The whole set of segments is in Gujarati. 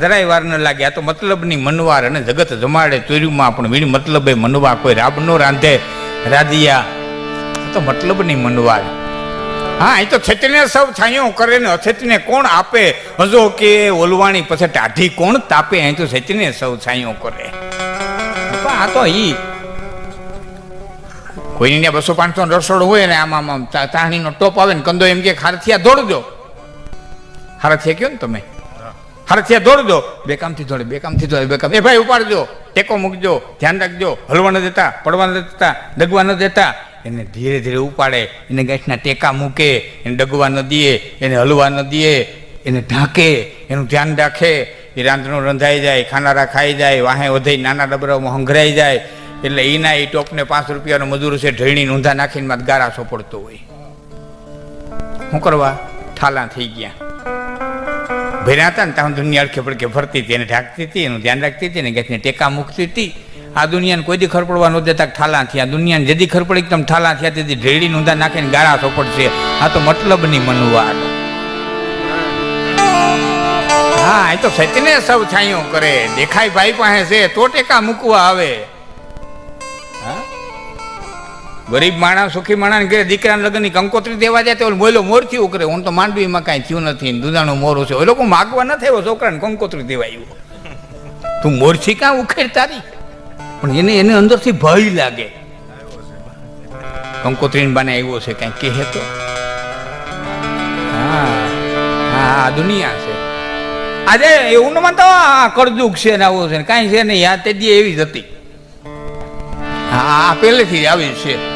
જરાય વાર ન લાગે. આ તો મતલબની મનવાર અને જગત જમાડે ચોર્યુંમાં પણ વીણ મતલબે મનવા કોઈ રાબ નો રાંધે. રાધિયા તો મતલબની મનવાર. હા, એ તો છેતને સૌ છાંયો કરે ને અછેતને કોણ આપે? હજો કે ઓલવાણી પછી ટાઢી કોણ તાપે? એ તો છેતને સૌ છાંયો કરે. આ તો ઈ કોઈની બસો પાંચસો રસોડ હોય ને આમાં આમ ટોપ આવે ને કંદો એમ કે ખારથિયા દોડજો. ખારથિયા કયો ને તમે? હારથિયા દોડજો બે કામથી દોડે, બેકામથી દોડે, બેકામ. એ ભાઈ ઉપાડજો, ટેકો મૂકજો, ધ્યાન રાખજો. હલવા ન દેતા, પડવા ન દેતા, ડગવા ન દેતા. એને ધીરે ધીરે ઉપાડે, એને ગાંઠના ટેકા મૂકે, એને ડગવા ન દે, એને હલવા ન દે, એને ઢાંકે, એનું ધ્યાન રાખે. એ રાંધણું રંધાઈ જાય, ખાનારા ખાઈ જાય, વાહે વધે, નાના ડબરામાં હંઘરાઈ જાય. એટલે એના એ ટોપને પાંચ રૂપિયાનો મજૂર છે ઢળણી નોંધા નાખીને ગારા સોપડતો હોય. શું કરવા? ઠાલા થઈ ગયા. ભર્યા હતા ને ત્યાં દુનિયા અડખે પડખે ફરતી હતી, એને ઢાંકતી હતી, એનું ધ્યાન રાખતી હતી ને ગેસને ટેકા મૂકતી હતી. આ દુનિયાને કોઈ દી ખરપડવા ન દેતા ઠાલા થયા. દુનિયાને જેદી ખરપડી એકદમ ઠાલા થયા તેથી ઢેડી ઊંધા નાખીને ગાળા સોપડશે. આ તો મતલબની મનુવાદ. હા, એ તો સચને સૌ છાંયો કરે. દેખાય ભાઈ પાસે છે, તો ટેકા મૂકવા આવે? ગરીબ માણસ, સુખી માણસ કે દીકરાના લગ્નની કંકોત્રી દેવા જાય તો બોલો મોરથી ઉકરે હું તો માંડવીમાં કાંઈ થયું નથી દુધાણું મોરું છે. એ લોકો માગવા ન થયો છોકરાને કંકોત્રી દેવા આવ્યો તું મોરથી કાં ઉખેર તારી? પણ એને એને અંદરથી ભય લાગે. કંકોત્રીને બાને આવ્યો છે કાંઈ કહે તો. હા હા, આ દુનિયા છે. આજે એવું ન માનતો, આ કરદુક છે ને આવું છે ને કાંઈ છે નહીં આ તે દી એવી જ હતી. હા, આ પહેલેથી આવી છે.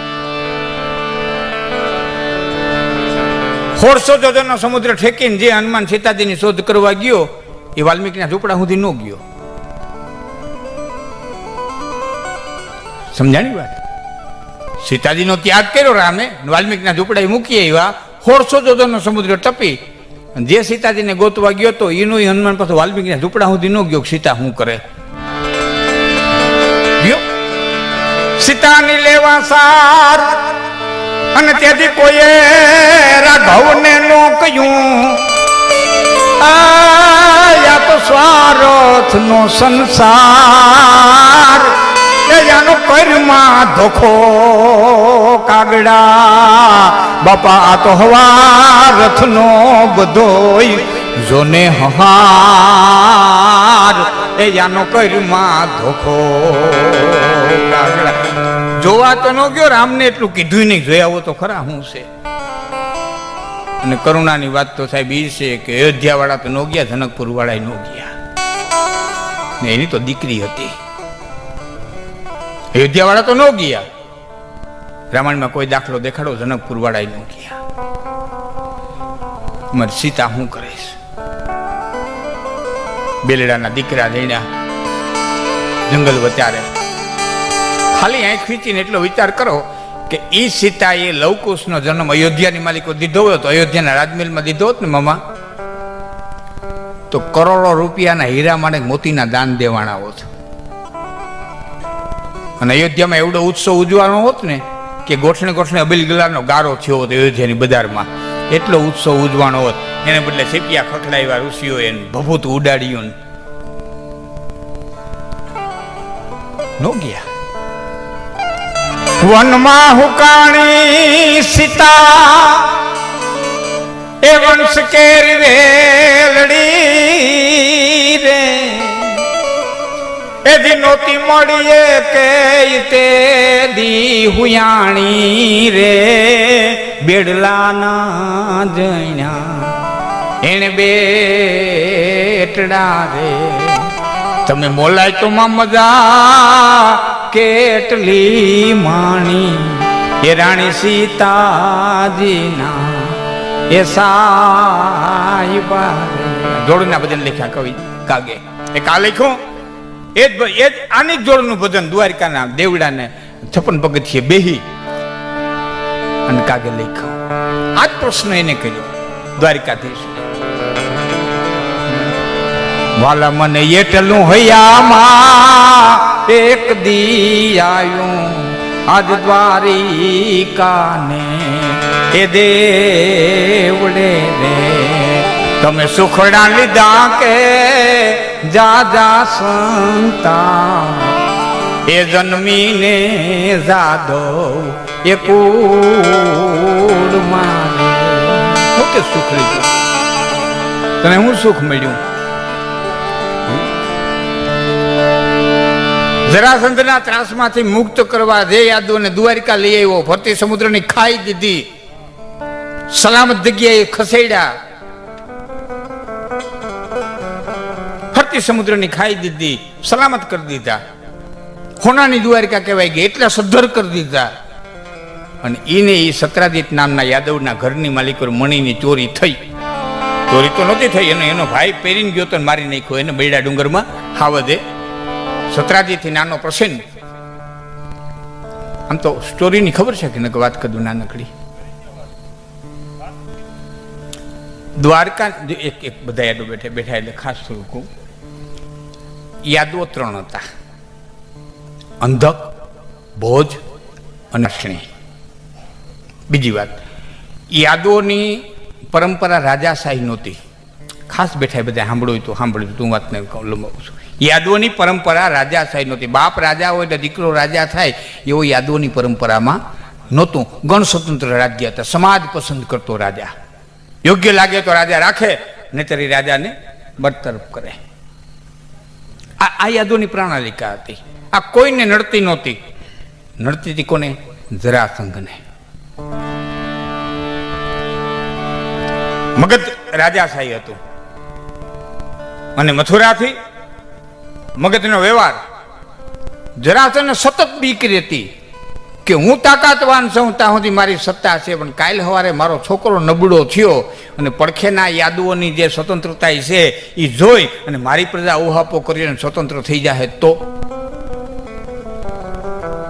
સોળસો જોજનનો સમુદ્ર ઠેકીને જે હનુમાન સીતાજીની શોધ કરવા ગયો, એ વાલ્મીકીના ઝૂંપડા સુધી ન ગયો. સમજાણી વાત? સીતાજીનો ત્યાગ કર્યો રામે વાલ્મીકીના ઝૂંપડા મૂકી આવ્યા. સોળસો જોજનનો સમુદ્ર ટપી જે સીતાજીને ગોતવા ગયો તો એનો હનુમાન પાછો વાલ્મીકીના ઝૂંપડા સુધી ન ગયો સીતા શું કરે? સીતાની લેવા સાર અને તેથી કોઈએ રાઘવને નો કહ્યું આ તો સ્વાર્થ નો સંસાર. એ કર્મા ધોખો કાગડા. બાપા, આ તો હવા રથનો બધોય જોને હાર એ જાનો કર્મમાં ધોખો. જોવા તો ન ગયો, રામને એટલું કીધું નહીં. જોયા આવો તો ખરા હું છે. અને કરુણાની વાત તો સાહેબ એ છે કે અયોધ્યા વાળા તો નો ગયા જનકપુર વાળા નો ગયા. ને એની તો દીકરી હતી. અયોધ્યા વાળા તો નો ગયા. રામાયણમાં કોઈ દાખલો દેખાડો જનકપુર વાળા નો ગયા. મારી સીતા હું કરીશ બેલડાના દીકરા જઈના જંગલ વચારે ખાલી આંખ ખીચીને એટલો વિચાર કરો કે એ સીતાએ લવકુશનો જન્મ અયોધ્યાની માલિકો દીધો હોય તો અયોધ્યાના રાજમહેલમાં દીધો હોત ને, મામા? તો કરોડો રૂપિયાના હીરા માટે મોતીના દાન દેવાના હોત. અને અયોધ્યામાં એવડો ઉત્સવ ઉજવાનો હોત ને કે ગોઠણે ગોઠણે અબિલ ગલાનો ગારો થયો હોત અયોધ્યાની બજારમાં. એટલો ઉત્સવ ઉજવાનો હોત. એને બદલે સેપિયા ખખડાવ્યા ઋષિઓ એને ભભૂત ઉડાડ્યું ને. નો ગયા. વનમાં હુકાણી સીતા એ વંશ કેરી વેલડી રે. એ દી નોતી મળીએ કે તે દી હુયાણી રે. બેડલાના જણ્યા એને બેટડા રે તમે મોલાય તો માં મજા કેટલી માણી. એ રાણી સીતાજીના એ સાહેબા જોડના ભજન લખ્યા કવિ કાગે. એ કા લખ્યું? એ જ એ જ આની જોડનું ભજન દ્વારિકાના દેવડાને છપ્પન પગથિયે બેહી અને કાગે લખ્યું. આ જ પ્રશ્ન એને કર્યો દ્વારિકાધીશ વાલા મને એટલું હૈયામાં એક દી આયું આજ દ્વારિકાને. એ દેવડે રે, તમે સુખડા લીધા કે જાજા સંતા એ જન્મીને જાદવ એ કુળ માને કે સુખ લીધું? તને હું સુખ મળ્યું? જરાસંધના ત્રાસમાંથી મુક્ત કરવા જે યાદવને દ્વારિકા લઈ આવ્યો ફરતી સમુદ્રની ખાઈ દીધી, સલામત જગ્યાએ ખસેડ્યા ફરતી સમુદ્રની ખાઈ દીધી, સલામત કરી દીધા. હોનાની દ્વારિકા કહેવાય ગઈ એટલા સદ્ધર કરી દીધા. અને એને એ સત્રાદિત નામના યાદવના ઘરની માલિકો મણીની ચોરી થઈ. ચોરી તો નહોતી થઈ, અને એનો ભાઈ પહેરીને ગયો તો મારી નાખ્યો, એને બૈડા ડુંગરમાં હાવદે સત્રાજીથી નાનો પ્રસન્ન આમ તો સ્ટોરીની ખબર છે કે નક વાત કદું નાનકડી? દ્વારકા એક એક બધા યાદો બેઠા બેઠા એટલે ખાસ થોડું કહું. યાદો ત્રણ હતા. અંધક ભોજ અને અશ્ણી બીજી વાત, યાદોની પરંપરા રાજાશાહી નહોતી. ખાસ બેઠા બધા સાંભળ્યું તો સાંભળ્યું તું વાતને લંબાવું છું. યાદવોની પરંપરા રાજાશાહી નહોતી. બાપ રાજા હોય એટલે દીકરો રાજા થાય એવો યાદવોની પરંપરામાં નહોતું. ગણ સ્વતંત્ર રાજ્ય હતા. સમાજ પસંદ કરતો રાજા. યોગ્ય લાગે તો રાજા રાખે, નહીતર એ રાજાને બરતરફ કરે. આ આ યાદોની પ્રણાલિકા હતી. આ કોઈને નડતી નહોતી. નડતી હતી કોને? જરાસંઘને. મગધ રાજાશાહી હતું. અને મથુરાથી મગધનો વ્યવહાર. જરાસને સતત બીક રહેતી કે હું તાકાતવાન છું, ત્યાં સુધી મારી સત્તા છે, પણ કાલ સવારે મારો છોકરો નબળો થયો અને પડખેના યાદુઓની જે સ્વતંત્રતા છે એ જોઈ અને મારી પ્રજા ઉહાપો કરીને સ્વતંત્ર થઈ જાય તો?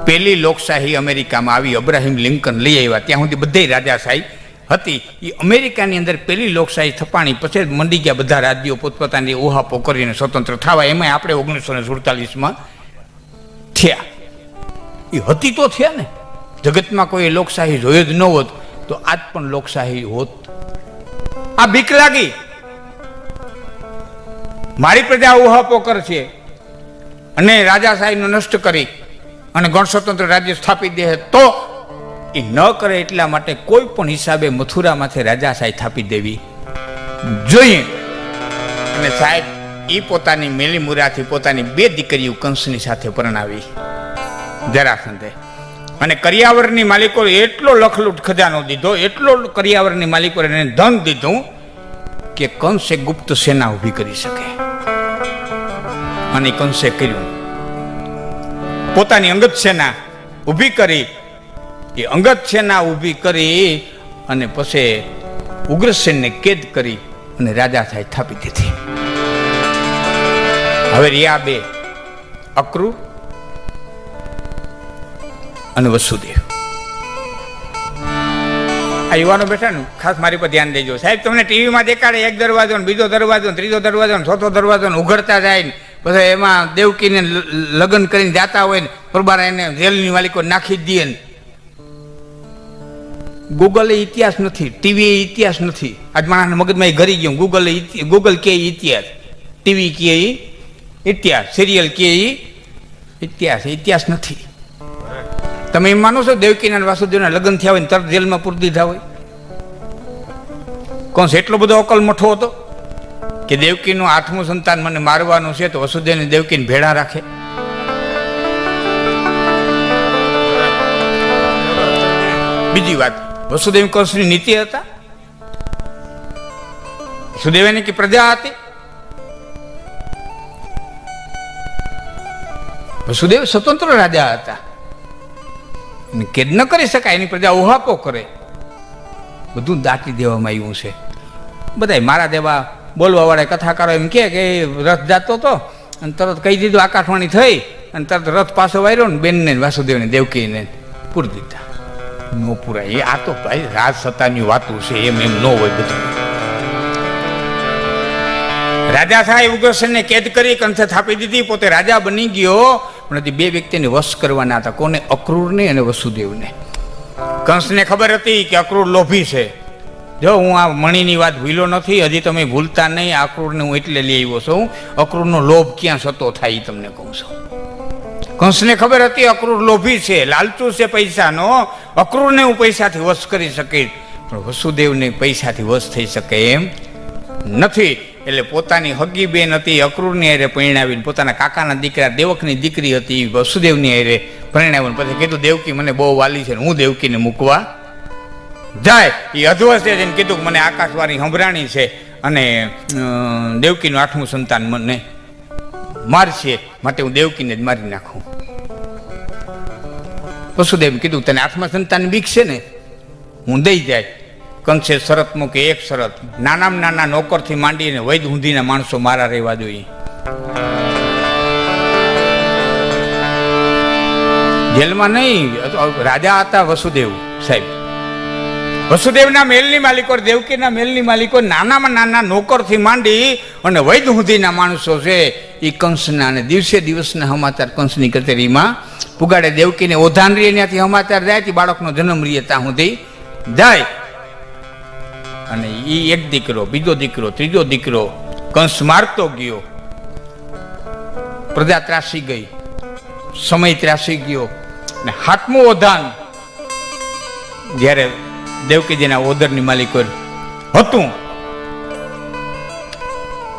પહેલી લોકશાહી અમેરિકામાં આવી, અબ્રાહિમ લિંકન લઈ આવ્યા, ત્યાં સુધી બધી રાજાશાહી હતી. એ અમેરિકાની અંદર પહેલી લોકશાહી થપાણી પછી મંડી ગયા બધા રાજ્યો પોતપોતાની ઉહાપો કરીને સ્વતંત્ર થવા. એમાં આપણે ઓગણીસો ને સુડતાલીસમાં થયા. એ હતી તો થયા ને. જગતમાં કોઈ લોકશાહી જોયો જ ન હોત તો આજ પણ લોકશાહી હોત. આ બીક લાગી. મારી પ્રજા ઉહાપો કરશે અને રાજા રાજાશાહીનો નષ્ટ કરી અને ગણ સ્વતંત્ર રાજ્ય સ્થાપી દે તો એ ન કરે એટલા માટે કોઈ પણ હિસાબે મથુરામાંથી રાજાશાહી થાપી દેવી. જોઈએ. અને સાહેબ એ પોતાની મેલી મુરાથી પોતાની બે દીકરીઓ કંસની સાથે પરણાવી. જરાસંધે અને કરિયાવરની માલિકો એટલો લખલૂટ ખજાનો દીધો, એટલો કરિયાવરની માલિકો એને ધન દીધું કે કંસે ગુપ્ત સેના ઊભી કરી શકે. અને કંસે કર્યું. પોતાની અંગત સેના ઊભી કરી એ અંગત સેના ઊભી કરી અને પછી ઉગ્રસેનને કેદ કરી અને રાજા થાય થાપી દીધી. હવે રિયા બે, અક્રુ અને વસુદેવ. આ યુવાનો બેઠા ને ખાસ મારી પર ધ્યાન દેજો. સાહેબ, તમને ટીવીમાં દેખાડે, એક દરવાજો ને બીજો દરવાજો ને ત્રીજો દરવાજો ને ચોથો દરવાજો ને ઉઘડતા જાય ને, પછી એમાં દેવકીને લગ્ન કરીને જાતા હોય ને પરબારા એને જેલની માલિકો નાખી દઈએ ને. ગૂગલ એ ઇતિહાસ નથી ટીવી એ ઇતિહાસ નથી. આજ માણસના મગજમાં ઘરી ગયું. ગૂગલ ગૂગલ કે ઇતિહાસ. ટીવી કે ઇતિહાસ. સિરિયલ કે ઇતિહાસ. ઇતિહાસ નથી. તમે એમ માનો છો દેવકીના વાસુદેવના લગ્ન થયા હોય ને તરત જેલમાં પૂરી દીધા હોય? કોણ છે? એટલો બધો અકલ મઠો હતો? કે દેવકીનું આઠમું સંતાન મને મારવાનું છે તો વસુદેવને દેવકીને ભેળા રાખે? બીજી વાત. વસુદેવ કંસની નીતિ હતા? વસુદેવની કે પ્રજા હતી? વસુદેવ સ્વતંત્ર રાજા હતા. કેદ ન કરી શકાય, એની પ્રજા ઉહાપો કરે. બધું દાટી દેવામાં આવ્યું છે. બધાય મારા દેવા બોલવા વાળા કથાકારો એમ કે રથ જાતો હતો અને તરત કહી દીધું, આકાશવાણી થઈ, અને તરત રથ પાછો વાર્યો ને બેનને, વાસુદેવને, દેવકીને પૂરી દીધા. નો પૂરાય. એ આ તો ભાઈ રાજ સત્તાની વાતું છે, એમ એમ ન હોય બધું. રાજા સાહેબ ઉગ્રસેનને કેદ કરી કંસે થાપી દીધી, પોતે રાજા બની ગયો. પણ બે વ્યક્તિને વશ કરવાના હતા, કોને? અક્રૂરને અને વસુદેવને. કંસને ખબર હતી કે અક્રૂર લોભી છે. જો હું આ મણીની વાત ભૂલો નથી, હજી તમે ભૂલતા નહીં, અક્રૂરને હું એટલે લઈ આવ્યો છું. અક્રૂરનો લોભ ક્યાં સતો થાય તમને કહું છું. કંસને ખબર હતી અક્રૂર લોભી છે, લાલચુ છે પૈસાનો. અક્રૂરને હું પૈસાથી વશ કરી શકીશ. પણ વસુદેવને પૈસાથી વશ થઈ શકે એમ નથી. એટલે પોતાની હગી બેન હતી, અક્રૂરની હારે પરિણાવીને પોતાના કાકાના દીકરા, દેવકની દીકરી હતી વસુદેવની હારે પરિણાવીને પછી કીધું, દેવકી, મને બહુ વાલી છે હું દેવકીને મૂકવા જાય. એ અધવસે જઈને કીધું કે મને આકાશવાણી સંભરાણી છે અને દેવકીનું આઠમું સંતાન મને મારશે. માટે હું દેવકીને જ મારી નાખું. વસુદેવ કીધું, તને આઠમા સંતાન બીક છે ને? હું દઈ જાય. કંસે શરત મૂકે, એક શરત, નાનામાં નાના નોકરથી માંડીને વૈદ હુંધીના માણસો મારા રહેવા જોઈએ. જેલમાં નહીં રાજા હતા વસુદેવ સાહેબ. વસુદેવના મેલની માલિકો, દેવકીના મેલની માલિકો નાનામાં નાના નોકરથી માંડી અને વૈદ સુધીના માણસો છે એ કંસના અને દિવસે દિવસના સમાચાર કંસની કચેરીમાં પુગાડે દેવકીને ઓધાન રીએ ત્યાંથી સમાચાર જાય તે બાળકનો જન્મ રીએ ત્યાં સુધી જાય. અને એ એક દીકરો, બીજો દીકરો, ત્રીજો દીકરો કંસ મારતો ગયો. પ્રજા ત્રાસી ગઈ, સમય ત્રાસી ગયો. ને હાથમું ઓધાન. જ્યારે દેવકીજીના ઓદરની માલિક હતું.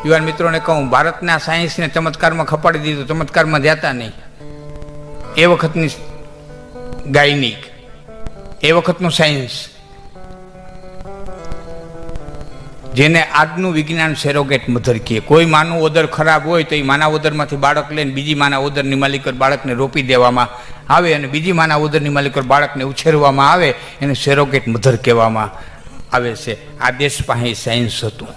યુવાન મિત્રોને કહું, ભારતના સાયન્સને ચમત્કારમાં ખપાડી દીધું, ચમત્કારમાં જતા નહીં. એ વખતની ગાયનિક, એ વખતનું સાયન્સ. જેને આજનું વિજ્ઞાન સેરોગેટ મધર કહે. કોઈ માનું ઓદર ખરાબ હોય તો એ માના ઓદરમાંથી બાળક લઈને બીજી માના ઓદરની માલિક પર બાળકને રોપી દેવામાં આવે અને બીજી માના ઉદરની માલિક બાળકને ઉછેરવામાં આવે, એને સેરોગેટ મધર કહેવામાં આવે છે. આ દેશ પાસે સાયન્સ હતું.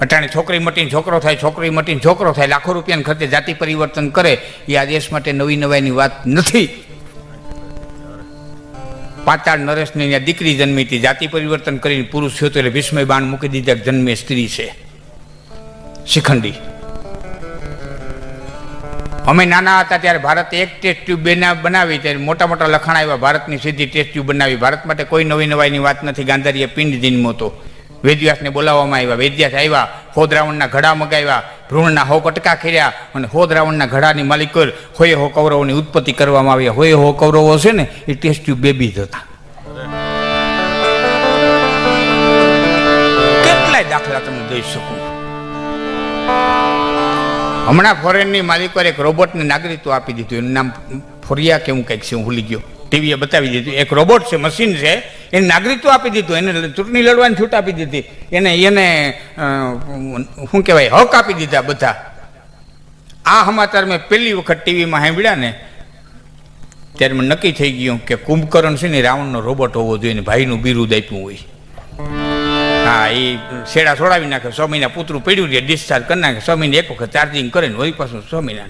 અટાણે છોકરી મટીને છોકરો થાય, છોકરી મટીને છોકરો થાય, લાખો રૂપિયાની ખર્ચે જાતિ પરિવર્તન કરે, એ આ દેશ માટે નવી નવાઈની વાત નથી. પાતાળ નરેશની દીકરી જન્મી હતી. જાતિ પરિવર્તન કરીને પુરુષ થયો તો એટલે ભીષ્મય બાણ મૂકી દીધા જન્મે સ્ત્રી છે. શિખંડી. અમે નાના હતા ત્યારે ભારતે એક ટેસ્ટ ટ્યુબ બેના બનાવી ત્યારે મોટા મોટા લખાણ આવ્યા, ભારતની સીધી ટેસ્ટ ટ્યુબ બનાવી. ભારત માટે કોઈ નવી નવાઈની વાત નથી. ગાંધારીએ પિંડ જન્મો હતો. વેદવ્યાસને બોલાવવામાં આવ્યા. વેદવ્યાસ આવ્યા હોદ રાવણના ઘડા મગાવ્યા, ભ્રૂણના હો કટકા ખેર્યા અને હોદ રાવણના ઘડાની માલિક હોય હો કૌરવોની ઉત્પત્તિ કરવામાં આવી. હોય હો કૌરવો છે ને, એ ટેસ્ટ ટ્યુબ બેબી હતા. કેટલાય દાખલા તમે દઈ શકું. હમણાં ફોરેનની માલિકો એક રોબોટને નાગરિકત્વ આપી દીધું. એનું નામ ફોરિયા કેવું કંઈક છે, હું ભૂલી ગયો. ટીવીએ બતાવી દીધું. એક રોબોટ છે મશીન છે, એને નાગરિકત્વ આપી દીધું. એને ચૂંટણી લડવાની છૂટ આપી દીધી. એને એને શું કહેવાય, હક આપી દીધા બધા. આ સમાચાર મેં પહેલી વખત ટીવીમાં સાંભળ્યા ને, ત્યારે મને નક્કી થઈ ગયું કે કુંભકર્ણ છે ને રાવણનો રોબોટ હોવો જોઈએ ને, ભાઈનું બિરુદ આપ્યું હોય. હા એ શેડા છોડાવી નાખે, છ મહિના પૂતરું પડ્યું છે ડિસ્ચાર્જ કરી નાખે, છ મહિને એક વખત ચાર્જિંગ કરે ને વળી પાછું છ મહિના.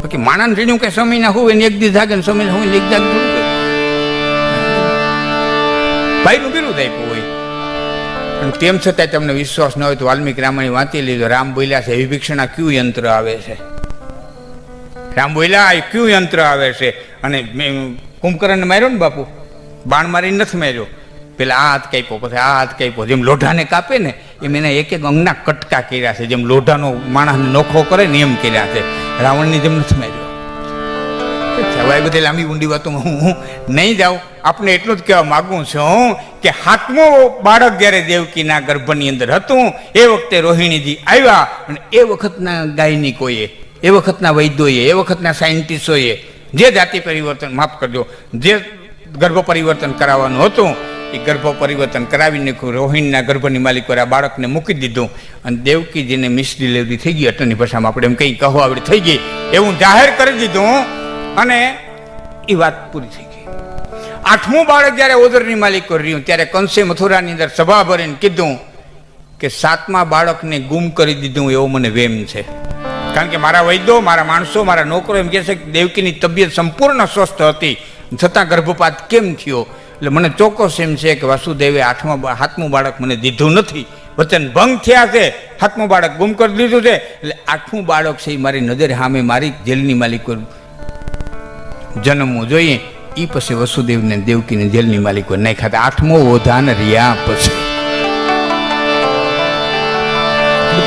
બાકી માણસ રીણું કે છ મહિના હોય ને એક દી જાગે ને છ મહિના હોય ને એક જાગે. ભાઈનું બિરુદ આપ્યું હોય. તેમ છતાંય તમને વિશ્વાસ ન હોય તો વાલ્મીકી રામાયણ વાંચી લીધો રામ બોલ્યા છે વિભીક્ષણા કયું યંત્ર આવે છે? રામ બોલ્યા એ કયું યંત્ર આવે છે? અને મેં કુંભકર્ણને માર્યો ને બાપુ. બાણ મારીને નથી માર્યો. પેલા આ હાથ કાપ્યો, પછી આ હાથ કાપ્યો, જેમ લોઢાને કાપે ને, એમ એના એક એક અંગના કટકા કર્યા છે. જેમ લોઢાનો માણસને નોખો કરે ને એમ કર્યા છે. રાવણની જેમ નથી માર્યો. હવે બધી લાંબી ઊંડી વાતોમાં હું હું નહીં જાઉં. આપણે એટલું જ કહેવા માગું છું કે હાથમો બાળક જ્યારે દેવકીના ગર્ભની અંદર હતું, એ વખતે રોહિણીજી આવ્યા અને એ વખતના ગાયનિકોએ, એ વખતના વૈદ્યોએ, એ વખતના સાયન્ટિસ્ટોએ જે જાતિ પરિવર્તન, માફ કરજો, જે ગર્ભ પરિવર્તન કરાવવાનું હતું એ ગર્ભ પરિવર્તન કરાવીને રોહિણીના ગર્ભની માલિકો આ બાળકને મૂકી દીધું અને દેવકીજીને મિસ ડિલિવરી થઈ ગઈ. અટની ભાષામાં આપણે એમ કંઈ કહો આવડે થઈ ગઈ. એવું જાહેર કરી દીધું અને એ વાત પૂરી થઈ ગઈ. આઠમું બાળક જ્યારે ઓદરની માલિકો રહ્યું, ત્યારે કંસે મથુરાની અંદર સભા ભરીને કીધું કે સાતમા બાળકને ગુમ કરી દીધું એવો મને વેમ છે. કારણ કે મારા વૈદ્યો, મારા માણસો, મારા નોકરો એમ કહે છે કે દેવકીની તબિયત સંપૂર્ણ સ્વસ્થ હતી. છતાં ગર્ભપાત કેમ થયો? એટલે મને ચોક્કસ એમ છે કે વાસુદેવે આઠમા હાથમું બાળક મને દીધું નથી. વચન ભંગ થયા છે. હાથમું બાળક ગુમ કરી દીધું છે. એટલે આઠમું બાળક છે એ મારી નજરે સામે મારી જેલની માલિકો જન્મવું જોઈએ. એ પછી વસુદેવને દેવકીને જેલની માલિકો નાખ્યા હતા. આઠમો ઓધાન રહ્યા પછી.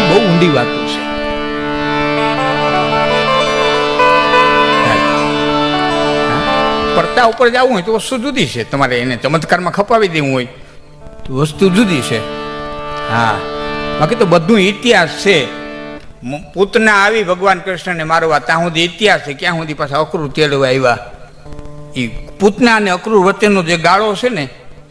બહુ ઊંડી વાતો છે. પડતા ઉપર જવું હોય તો વસ્તુ જુદી છે. તમારે એને ચમત્કારમાં ખપાવી દેવું હોય તો વસ્તુ જુદી છે. હા. બાકી તો બધું ઇતિહાસ છે. પૂતના આવી ભગવાન કૃષ્ણને મારવા, ત્યાં સુધી ઇતિહાસ છે. ક્યાં સુધી પાછા અક્રૂર તેડવા આવ્યા? એ પૂતના અને અક્રૂર વચ્ચેનો જે ગાળો છે ને,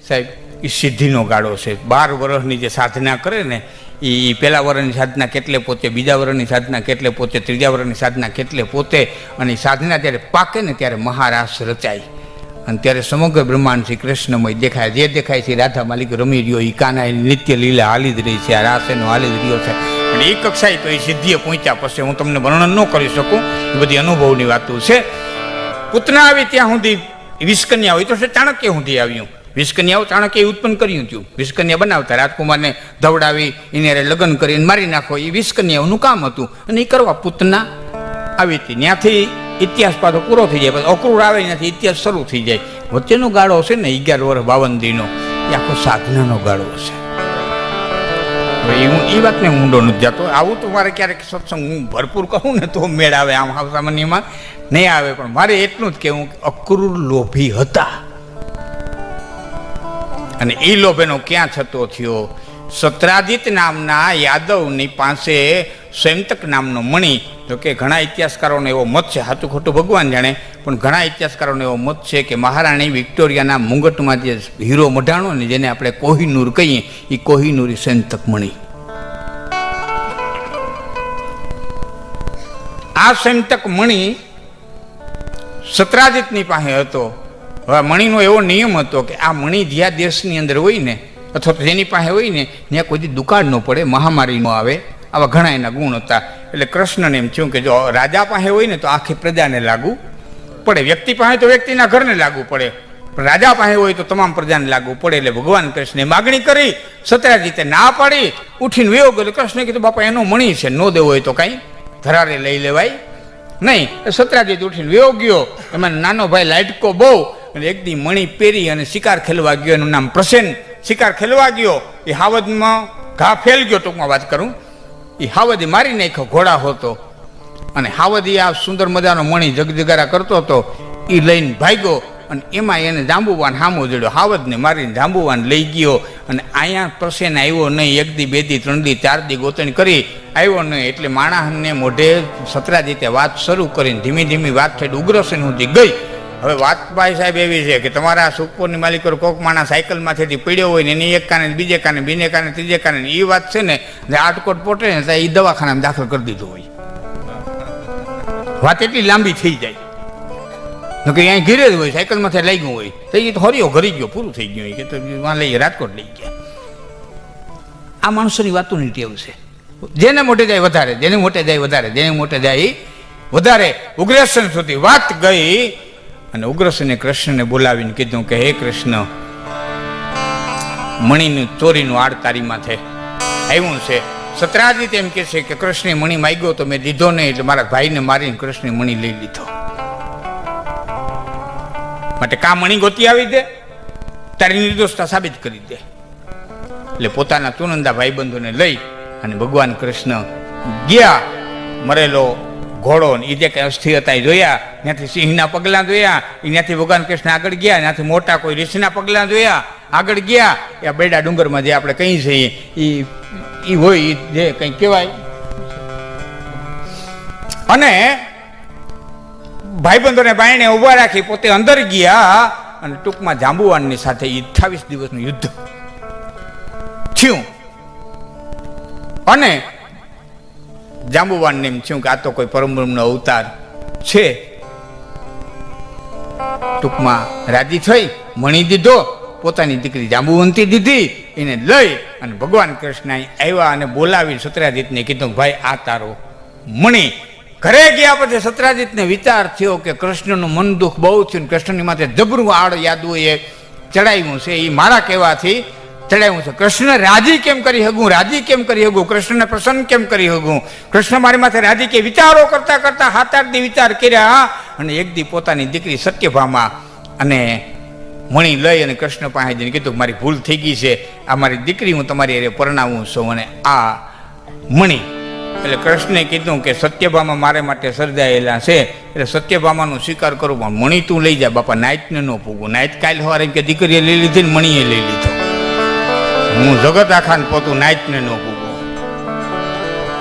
સાહેબ એ સિદ્ધિનો ગાળો છે. બાર વર્ષની જે સાધના કરે ને એ પહેલા વર્ણની સાધના કેટલે પોતે, બીજા વર્ણની સાધના કેટલે પોતે, ત્રીજા વર્ણની સાધના કેટલે પોતે, અને સાધના જ્યારે પાકે ને ત્યારે મહારાસ રચાય. અને ત્યારે સમગ્ર બ્રહ્માંડ શ્રી કૃષ્ણમય દેખાય. જે દેખાય છે રાધા માલિક રમી રહ્યો એ કાના નિત્ય લીલા હાલી જ રહી છે, આ રાસ એનો હાલી જ રહ્યો છે. પણ એ કક્ષાએ તો એ સિદ્ધિએ પહોંચ્યા પછી હું તમને વર્ણન ન કરી શકું એ બધી અનુભવની વાતો છે. પુતના આવી ત્યાં સુધી વિષકન્યા હોય તો છે ચાણક્ય સુધી આવ્યું. વિષકન્યાઓ ચાણક્ય ઉત્પન્ન કર્યું હતું. વિષકન્યા બનાવતા રાજકુમારને ધવડાવી, એને લગ્ન કરીને મારી નાખો, એ વિષકન્યાઓનું કામ હતું અને એ કરવા પૂતના આવી હતી. ત્યાંથી ઇતિહાસ પાછો પૂરો થઈ જાય, પછી અક્રૂર આવે ત્યાંથી ઇતિહાસ શરૂ થઈ જાય. વચ્ચેનો ગાળો છે ને, અગિયાર વર્ષ બાવન દીનો એ આખો સાધનાનો ગાળો એ હું, એ વાતને ઊંડો નથી જતો આવું તો મારે ક્યારેક સત્સંગ, હું ભરપૂર કહું ને તો મેળ આવે આમ સામાન્યમાં. નહીં આવે, પણ મારે એટલું જ કહેવું અક્રૂર લોભી હતા. અને એ લોભ એનો ક્યાં થતો થયો? સત્રાજીત નામના યાદવની પાસે સ્વયંતક નામનો મણી તો કે ઘણા ઇતિહાસકારોનો એવો મત છે સાચું ખોટું ભગવાન જાણે, પણ ઘણા ઇતિહાસકારોનો એવો મત છે કે મહારાણી વિક્ટોરિયાના મુંગટમાં જે હીરો મઢાણો ને જેને આપણે કોહિનૂર કહીએ એ કોહિનૂર સ્વયંતક મણી. આ સ્વયંતક મણી સત્રાજીતની પાસે હતો. હવે મણીનો એવો નિયમ હતો કે આ મણી જ્યાં દેશની અંદર હોય ને, અથવા જેની પાસે હોય ને, ત્યાં કોઈ દુકાળ ન પડે, મહામારી ન આવે. આવા ઘણા એના ગુણ હતા. એટલે કૃષ્ણને એમ થયું કે જો રાજા પાસે હોય ને, તો આખી પ્રજાને લાગુ પડે. વ્યક્તિ પાસે તો વ્યક્તિના ઘરને લાગુ પડે. રાજા પાસે હોય તો તમામ પ્રજાને લાગુ પડે. એટલે ભગવાન કૃષ્ણે માગણી કરી સત્રાજીતે ના પાડી, ઉઠીને વેયો ગયો. કૃષ્ણે કીધું, બાપા, એનો મણી છે, ન દેવો હોય તો કાંઈ ધરારે લઈ લેવાય. નહીં સત્રાજીત ઉઠીને વેયો ગયો. એમાં નાનો ભાઈ લાઇટકો બહુ અને એક દી મણી પહેરી અને શિકાર ખેલવા ગયો, એનું નામ પ્રસેન. શિકાર ખેલવા ગયો. એ હાવદમાં ઘા ફેલ ગયો ટૂંકમાં વાત કરું. એ હાવદી મારી નાખ્યો, ઘોડા હોતો. અને હાવદી આ સુંદર મજાનો મણી જગજગારા કરતો હતો. એ લઈને ભાગ્યો અને એમાં એને જાંબુવાન હામો જોડ્યો. હાવદને મારીને જાંબુવાન લઈ ગયો અને અહીંયા પ્રસેન આવ્યો નહીં. એક દી, બે દી, ત્રણ દી, ચાર દી ગોતણી કરી, આવ્યો નહીં. એટલે માણસને મોઢે સતરાજીતે વાત શરૂ કરીને ધીમી ધીમે વાત થઈ. ઉગ્રસેન સુધી ગઈ. હવે વાત ભાઈ સાહેબ એવી છે કે તમારા સુખપુરની માલિકો કોક માણસ સાયકલમાંથી પડ્યો હોય ને એની એક કાને બીજે કાને બીજે કાને ત્રીજે કાને એ વાત છે ને જે આટકોટ પોટે ને એ દવાખાનામાં દાખલ કરી દીધું હોય. વાત એટલી લાંબી થઈ જાય. કે અહીંયા ઘીરે જ હોય, સાયકલમાંથી લાગ્યું હોય. તો એ તો હરિયો ઘરી ગયો, પૂરું થઈ ગયું. કે તો વાં લઈ રાજકોટ લઈ ગયા. આ માણસોની વાતોની ટેવ છે. જેને મોટે જાય વધારે, જેને મોટે જાય વધારે, જેને મોટે જાય વધારે. ઉગ્રેશન સુધી વાત ગઈ અને ઉગ્રસેને કૃષ્ણને બોલાવીને કીધું કે, હે કૃષ્ણ, મણીનું, ચોરીનું આડ તારી માથે આવ્યું છે. સતરાજીત એમ કે છે કે, કૃષ્ણે મણી માગ્યો તો મેં દીધો નહીં, એટલે મારા ભાઈને મારીને કૃષ્ણે મણી લઈ લીધો. માટે કા મણી ગોતી આવી દે? તારી નિર્દોષતા સાબિત કરી દે. એટલે પોતાના તુનંદા ભાઈબંધોને લઈ અને ભગવાન કૃષ્ણ ગયા, મરેલો ઘોડો એ જે કંઈ અસ્થિ હતા એ જોયા, ત્યાંથી સિંહના પગલાં જોયા ત્યાંથી ભગવાન કૃષ્ણ આગળ ગયા, ત્યાંથી મોટા કોઈ ઋષિના પગલાં જોયા, આગળ ગયા, એ બેડા ડુંગરમાં જે આપણે કહીએ છીએ એ એ હોય એ જે કંઈ કહેવાય. અને ભાઈબંધોને બાયણે ઊભા રાખી પોતે અંદર ગયા અને ટૂંકમાં જાંબુવાનની સાથે અઠ્ઠાવીસ દિવસનું યુદ્ધ થયું. અને જાંબુવાનને એમ થયું કે આ તો કોઈ પરમબ્રહ્મનો અવતાર છે. ટૂંકમાં રાજી થઈ, મણી દીધો, પોતાની દીકરી જાંબુવંતી દીધી, એને લઈ અને ભગવાન કૃષ્ણ આવ્યા અને બોલાવી સત્રાજીતને કીધું, ભાઈ, આ તારો મણી. ઘરે ગયા પછી સત્રાજીતને વિચાર થયો કે કૃષ્ણનું મન દુઃખ બહુ થયું કૃષ્ણની માથે જબરું આડ યાદવું એ ચડાવ્યું છે. એ મારા કહેવાથી ચડાવ્યું છે. કૃષ્ણ રાજી કેમ કરી હગું રાજી કેમ કરી હગું કૃષ્ણને પ્રસન્ન કેમ કરી હગું કૃષ્ણ મારી માથે રાજી કે વિચારો કરતા કરતા હાથ આઠ વિચાર કર્યા અને એક દી પોતાની દીકરી સત્યભામા અને મણી લઈ અને કૃષ્ણ પાસે જઈને કીધું મારી ભૂલ થઈ ગઈ છે. આ મારી દીકરી હું તમારી હારે પરણાવું છું અને આ મણી. એટલે કૃષ્ણે કીધું કે સત્યભામા મારે માટે સર્જાયેલા છે. એટલે સત્યભામાનો સ્વીકાર કરું, પણ મણી તું લઈ જા બાપા નાઇટને ન પૂગું નાઇટ કાલ સવારે કે દીકરીએ લઈ લીધી ને મણીએ લઈ લીધો. હું જગત આખાને પોતું નાઈટને ન પૂગો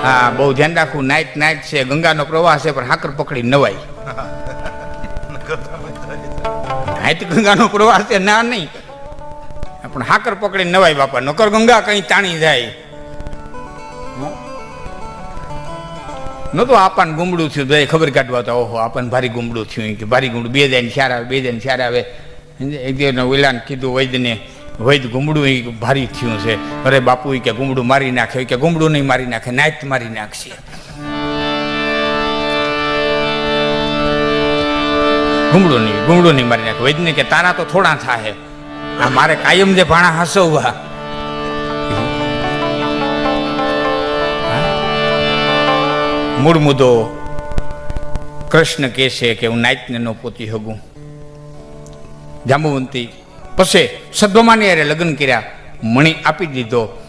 હા, બહુ ધ્યાન રાખવું નાઈટ નાઈટ છે, ગંગાનો પ્રવાહ છે, પણ હાકર પકડી નવાય. નાઈટ ગંગાનો પ્રવાહ છે, ના નહીં. પણ હાકર પકડી નવાય બાપા, નકર ગંગા કઈ તાણી જાય. નતો આપણને ગુમડું થયું, તો ખબર કાઢવા તો, ઓહો આપણને ભારી ગુમડું થયું કે ભારી ગુમડું, બે જાય ચાર આવે, બે જાય ચાર આવે. એક દિવસ ઓલાને કીધું વૈદ્યને વૈદ ગુમડું એ ભારી થયું છે. અરે બાપુ કે ગુમડું મારી નાખે કે ગુમડું નહીં મારી નાખે નાઈટ મારી નાખશે. ગુમડું નહીં ગુમડું નહીં મારી નાખે. વૈદને કે તારા તો થોડા થાય આ મારે કાયમ જે ભાણા હસવવા. મૂળ મુદ્દો કૃષ્ણ કહે છે કે હું નાયતને ન પોતી હગું. જાંબુવંતી પછી સદ્દોમાની અરે લગ્ન કર્યા, મણી આપી દીધો.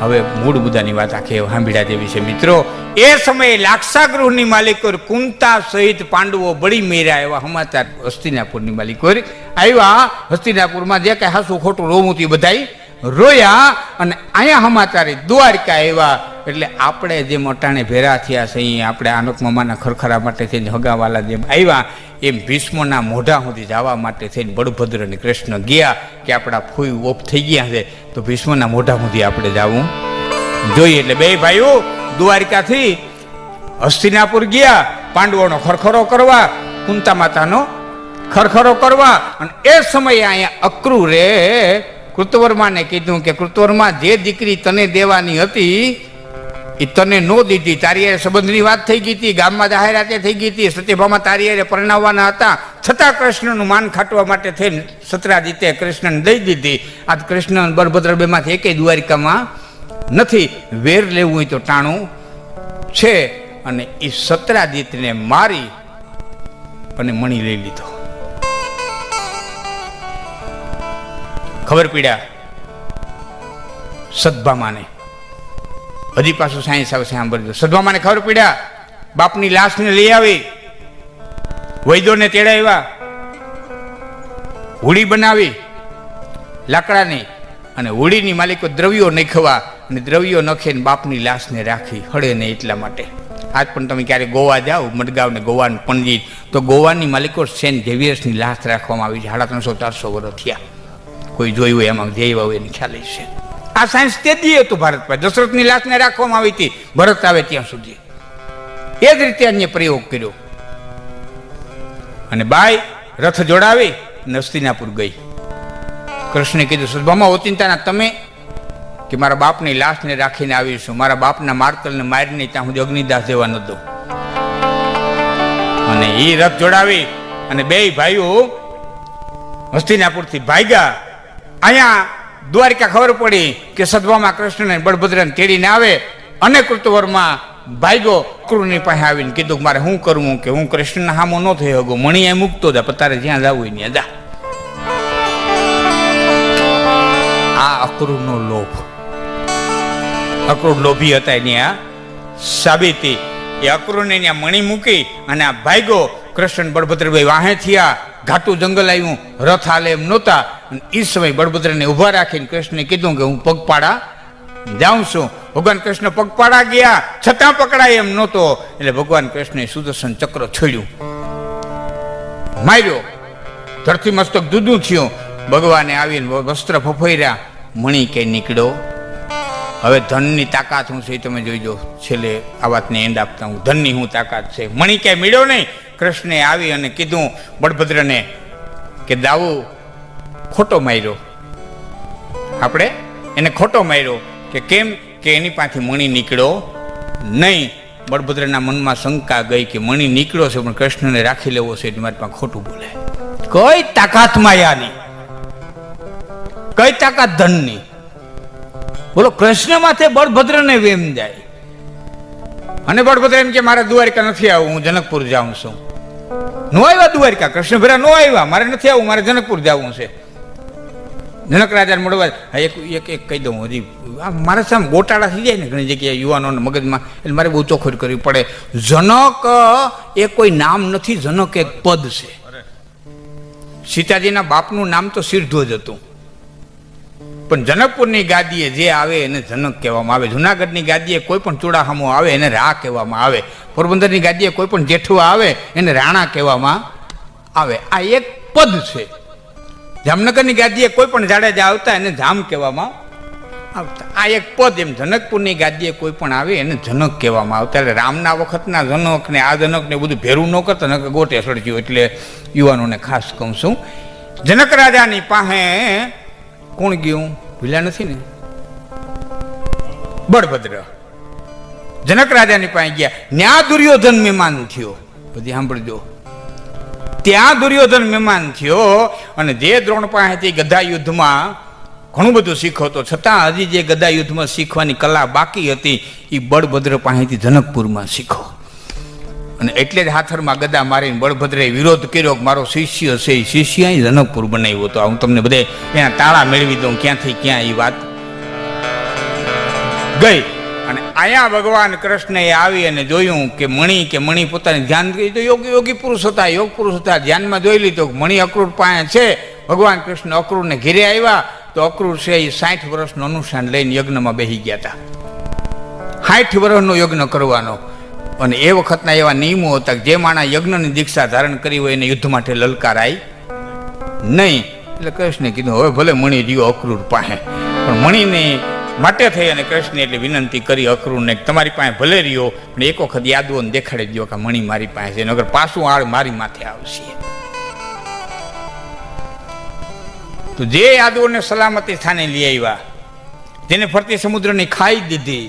હવે મૂળ મુદ્દાની વાત આખી સાંભળ્યા જેવી છે. મિત્રો, એ સમયે લાક્ષાગૃહની માલિકોર કુંતા સહિત પાંડવો બળી મેર્યા એવા સમાચાર હસ્તિનાપુરની માલિકો આવ્યા. હસ્તિનાપુરમાં જે કાંઈ હાસું ખોટું રોવું હતું બધાય રોયા અને અહીંયા સમાચારે દ્વારકા આવ્યા. એટલે આપણે જે મોટાણે ભેરા થયા છે અહીં આપણે આનક મામાના ખરખરા માટે થઈને હગાવાલા જેમ આવ્યા, એમ ભીષ્મના મોઢા સુધી જવા માટે થઈને બળભદ્ર અને કૃષ્ણ ગયા કે આપણા ફૂઈ ઓફ થઈ ગયા છે, તો ભીષ્મના મોઢા સુધી આપણે જવું. જોઈએ એટલે બે ભાઈઓ દ્વારિકાથી હસ્તિનાપુર ગયા, પાંડવોનો ખરખરો કરવા, કુંતા માતાનો ખરખરો કરવા, અને એ સમયે અહીંયા અક્રુ રે કૃતવર્માને કીધું કે કૃતવર્મા, જે દીકરી તને દેવાની હતી એ તને નો દીધી. તારી સંબંધની વાત થઈ ગઈ હતી, ગામમાં જાહેરાતે થઈ ગઈ હતી સત્યભામાં તારી પરણાવવાના હતા. છતાં કૃષ્ણનું માન ખાટવા માટે થઈને સત્રાદિત્ય કૃષ્ણને દઈ દીધી. આજ કૃષ્ણ બળભદ્ર બેમાંથી એકે દ્વારિકામાં નથી. વેર લેવું હોય તો ટાણું છે. અને એ સત્રાદિત્યને મારી અને મણી લઈ લીધો. ખબર પીડ્યા? સદભામાને. હજી પાછું સાયન્સ આવશે, સાંભળજો. સદભામાને ખબર પડ્યા. બાપની લાશને લઈ આવી. વૈદોને તેડાવ્યા. હોડી બનાવી. લાકડાની અને હોડીની માલિકો દ્રવ્યો નખવા અને દ્રવ્યો નખીને બાપની લાશને રાખી હળે નહીં એટલા માટે. આજ પણ તમે ક્યારે ગોવા જાઓ, મડગાવ ને ગોવા ને પણજી તો ગોવાની માલિકો સેન ઝેવિયર્સની લાશ રાખવામાં આવી છે. સાડા ત્રણસો ચારસો વર્ષ થયા. કોઈ જોયું હોય એમાં જે હોય એની ખ્યાલ છે આ સાયન્સ તે દી હતું ભારત પર દશરથની લાશને રાખવામાં આવી હતી. ભરત આવે ત્યાં સુધી. એ જ રીતે અન્ય પ્રયોગ કર્યો. અને બાઈ રથ જોડાવી નસ્તિનાપુર ગઈ. કૃષ્ણે કીધું સુધભામાં ઓચિંતાના તમે કે મારા બાપની લાશને રાખીને આવીશું મારા બાપના માર્તલને મારીને ત્યાં હું અગ્નિદાસ દેવા ન દઉં અને એ રથ જોડાવી અને બે ભાઈઓ હસ્તિનાપુરથી ભાગ્યા. અહીંયા દ્વારિકા ખબર પડી કે સદભામાં કૃષ્ણને બળભદ્રને તેડીને આવે અને કૃતવરમાં ભાઈગો ક્રૂની પાસે આવીને કીધું કે મારે શું કરવું કે હું કૃષ્ણના હામો ન થઈ હગો, મણી એ મૂકતો જા તારે જ્યાં જવું હોય ત્યાં જા. આ અક્રૂરનો લોભ. અક્રૂર લોભી હતા એની આ સાબિતી. એ અક્રૂરને ત્યાં મણી મૂકી અને આ ભાઈગો કૃષ્ણ બળભદ્રભાઈ વાહે થયા ઘાટું જંગલ આવ્યું, રથ હાલે એમ નહોતા એ સમય બળભદ્રને ઊભા રાખીને કૃષ્ણે કીધું કે હું પગપાળા જાઉં છું. ભગવાન કૃષ્ણ પગપાળા ગયા, છતાં પકડાય એમ નહોતો. એટલે ભગવાન કૃષ્ણે સુદર્શન ચક્ર છોડ્યું. માર્યો. ધરતી મસ્તક દૂધું થયું. ભગવાને આવીને વસ્ત્ર ફફોર્યા મણી કે નીકળ્યો. હવે ધનની તાકાત હું છે તમે જોઈજો. છેલ્લે આ વાતને એન્ડ આપતા હું. ધનની હું તાકાત છે. મણી ક્યાંય મળ્યો નહીં. કૃષ્ણે આવી અને કીધું, બળભદ્રને કે દાવો ખોટો માર્યો. આપણે એને ખોટો માર્યો કે કેમ કે એની પાસેથી મણી નીકળ્યો નહીં. બળભદ્રના મનમાં શંકા ગઈ કે મણી નીકળ્યો છે, પણ કૃષ્ણને રાખી લેવો છે એટલે મારી પાસે ખોટું બોલે. કઈ તાકાત માયાની કઈ તાકાત ધનની. બોલો કૃષ્ણ માથે બળભદ્રને વેમ જાય. અને બળભદ્ર એમ કે, મારે દ્વારિકા નથી આવું હું જનકપુર જાઉં છું. નો આવ્યા દ્વારિકા? કૃષ્ણ ભરા નો આવ્યા? મારે નથી આવવું, મારે જનકપુર જવું છે. જનક રાજાને મળવા એક એક એક કહી દઉં હજી. આ મારે સામે ગોટાળા થઈ જાય ને ઘણી જગ્યાએ યુવાનોના મગજમાં. એટલે મારે બહુ ચોખ્ખું કરવી પડે. જનક, એ કોઈ નામ નથી, જનક એક પદ છે. સીતાજીના બાપનું નામ તો સિરધ્વજ હતું. પણ જનકપુરની ગાદીએ જે આવે એને જનક કહેવામાં આવે. જુનાગઢની ગાદીએ કોઈ પણ ચૂડાહામો આવે એને રા કહેવામાં આવે. પોરબંદરની ગાદીએ કોઈ પણ જેઠવા આવે એને રાણા કહેવામાં આવે. આ એક પદ છે. જામનગરની ગાદીએ કોઈ પણ જાડેજા આવતા એને જામ કહેવામાં આવતા. આ એક પદ એમ. જનકપુરની ગાદીએ કોઈ પણ આવે એને જનક કહેવામાં આવતા. એટલે રામના વખતના જનક ને આ જનક ને બધું ભેરું ન કરતા નકર ગોટે સળજ્યું એટલે યુવાનોને ખાસ કહું છું. જનક રાજાની પાસે કોણ ગયું? ભૂલ્યા નથી ને? બળભદ્ર. જનક રાજાની પાસે ગયા. ન્યા દુર્યોધન મહેમાન થયો બધી સાંભળજો. ત્યાં દુર્યોધન મહેમાન થયો અને જે દ્રોણ પાસેથી ગદા યુદ્ધમાં ઘણું બધું શીખો, તો છતાં હજી જે ગદા યુદ્ધમાં શીખવાની કલા બાકી હતી એ બળભદ્ર પાસેથી જનકપુરમાં શીખો. અને એટલે જ હાથરમાં ગદા મારીને બળભદ્રે વિરોધ કર્યો કે મારો શિષ્ય છે, એ શિષ્ય જનકપુર બનાવ્યો હતો. હું તમને બધે એના તાળા મેળવી દઉં, ક્યાંથી ક્યાં એ વાત. ગઈ અને અહીંયા ભગવાન કૃષ્ણએ આવી અને જોયું કે મણી કે મણી પોતાને ધ્યાન કરી તો યોગી યોગી પુરુષ હતા, યોગ પુરુષ હતા. ધ્યાનમાં જોઈ લીધો મણી અક્રૂર પાસે છે. ભગવાન કૃષ્ણ અક્રૂરને ઘેરે આવ્યા. તો અક્રૂર છે એ સાઠ વર્ષનું અનુષ્ઠાન લઈને યજ્ઞમાં બેસી ગયા હતા. સાઠ વર્ષનો યજ્ઞ કરવાનો. અને એ વખતના એવા નિયમો હતા જે માણા યજ્ઞની દીક્ષા ધારણ કરી હોય એને યુદ્ધ માટે લલકારાય નહીં. એટલે કૃષ્ણે કીધું, હવે ભલે મણી રહ્યો અક્રૂર પાસે, પણ મણીને માટે થઈ અને કૃષ્ણે એટલે વિનંતી કરી અક્રૂરને તમારી પાસે ભલે રહ્યો, પણ એક વખત યાદવોને દેખાડી દો કે મણી મારી પાસે છે નગર પાછું આળ મારી માથે આવશે. તો જે યાદવોને સલામતી સ્થાને લઈ આવ્યા, જેને ફરતી સમુદ્રની ખાઈ દીધી